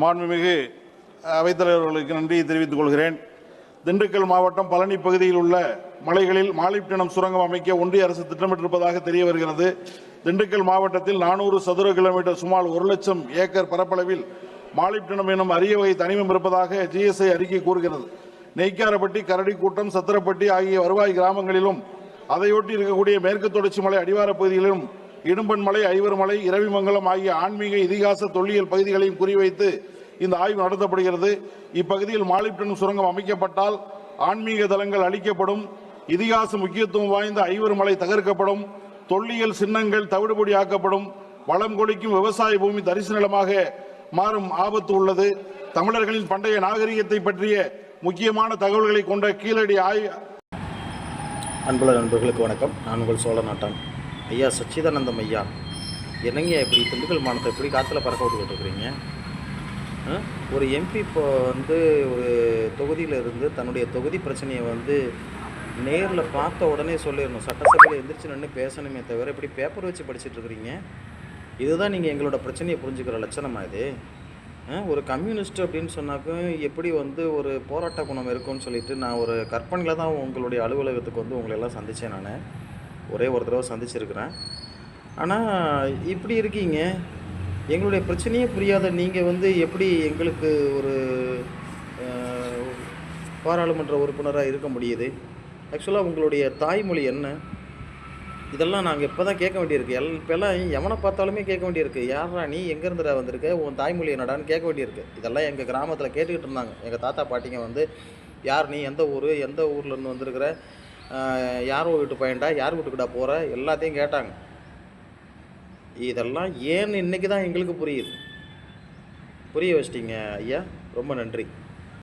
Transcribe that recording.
மாண்புமிகு அவைத்தலைவர்களுக்கு நன்றியை தெரிவித்துக் கொள்கிறேன். திண்டுக்கல் மாவட்டம் பழனி பகுதியில் உள்ள மலைகளில் மாலிப்டினம் சுரங்கம் அமைக்க ஒன்றிய அரசு திட்டமிட்டிருப்பதாக தெரிய வருகிறது. திண்டுக்கல் மாவட்டத்தில் நானூறு சதுர கிலோமீட்டர் சுமார் ஒரு லட்சம் ஏக்கர் பரப்பளவில் மாலிப்டினம் எனும் அரிய வகை தனிமம் இருப்பதாக ஜிஎஸ்ஐ அறிக்கை கூறுகிறது. நெய்க்காரப்பட்டி கரடிக்கூட்டம் சத்திரப்பட்டி ஆகிய வருவாய் கிராமங்களிலும் அதையொட்டி இருக்கக்கூடிய மேற்கு தொடர்ச்சி மலை அடிவார பகுதிகளிலும் இடும்பன்மலை ஐவர்மலை இரவிமங்கலம் ஆகிய ஆன்மீக இதிகாச தொல்லியல் பகுதிகளையும் குறிவைத்து இந்த ஆய்வு நடத்தப்படுகிறது. இப்பகுதியில் மாலிப்டன் சுரங்கம் அமைக்கப்பட்டால் ஆன்மீக தலங்கள் அளிக்கப்படும் இதிகாச முக்கியத்துவம் வாய்ந்த ஐவர்மலை தகர்க்கப்படும் தொல்லியல் சின்னங்கள் தவிடுபடியாக்கப்படும் வளம் கொளிக்கும் விவசாய பூமி தரிசு நிலமாக மாறும் ஆபத்து உள்ளது. தமிழர்களின் பண்டைய நாகரிகத்தை பற்றிய முக்கியமான தகவல்களை கொண்ட கீழடி ஆய் அன்புள்ள நண்பர்களுக்கு வணக்கம். நான் உங்கள் சோழ நாட்டான். ஐயா சச்சிதானந்தம் ஐயா என்னங்க இப்படி திண்டுக்கல் மாநிலத்தை எப்படி காற்றுல பறக்க விட்டுக்கிட்டு இருக்கிறீங்க ஆ? ஒரு எம்பி இப்போ வந்து ஒரு தொகுதியில் இருந்து தன்னுடைய தொகுதி பிரச்சனையை வந்து நேரில் பார்த்த உடனே சொல்லிடணும். சட்டசபையில் எந்திரிச்சு நின்று பேசணுமே தவிர இப்படி பேப்பர் வச்சு படிச்சுட்டு இருக்கிறீங்க இதுதான் நீங்கள் எங்களோட பிரச்சனையை புரிஞ்சுக்கிற லட்சணமா இது? ஆ? ஒரு கம்யூனிஸ்ட் அப்படின்னு சொன்னாக்கும் எப்படி வந்து ஒரு போராட்ட குணம் இருக்கும்னு சொல்லிட்டு நான் ஒரு கற்பனையில் தான் உங்களுடைய அலுவலகத்துக்கு வந்து உங்களை எல்லாம் சந்தித்தேன் நான். ஒரே ஒரு தடவை சந்திச்சிருக்கிறேன். ஆனால் இப்படி இருக்கீங்க. எங்களுடைய பிரச்சனையே புரியாத நீங்கள் வந்து எப்படி எங்களுக்கு ஒரு பாராளுமன்ற உறுப்பினராக இருக்க முடியுது? ஆக்சுவலாக உங்களுடைய தாய்மொழி என்ன? இதெல்லாம் நாங்கள் இப்போ தான் கேட்க வேண்டியிருக்கு. எல் இப்போல்லாம் எவனை பார்த்தாலுமே கேட்க வேண்டியிருக்கு. யாரா நீ? எங்கேருந்துடா வந்திருக்க? உன் தாய்மொழி என்னடான்னு கேட்க வேண்டியிருக்கு. இதெல்லாம் எங்கள் கிராமத்தில் கேட்டுக்கிட்டு இருந்தாங்க. எங்கள் தாத்தா பாட்டிங்க வந்து யார் நீ? எந்த ஊர்? எந்த ஊர்லேருந்து வந்திருக்கிற? யார் வீட்டு பையன்டா? யார் வீட்டுக்குடா போகிற எல்லாத்தையும் கேட்டாங்க. இதெல்லாம் ஏன்னு இன்னைக்கு தான் எங்களுக்கு புரியுது. புரிய வச்சிட்டிங்க ஐயா. ரொம்ப நன்றி.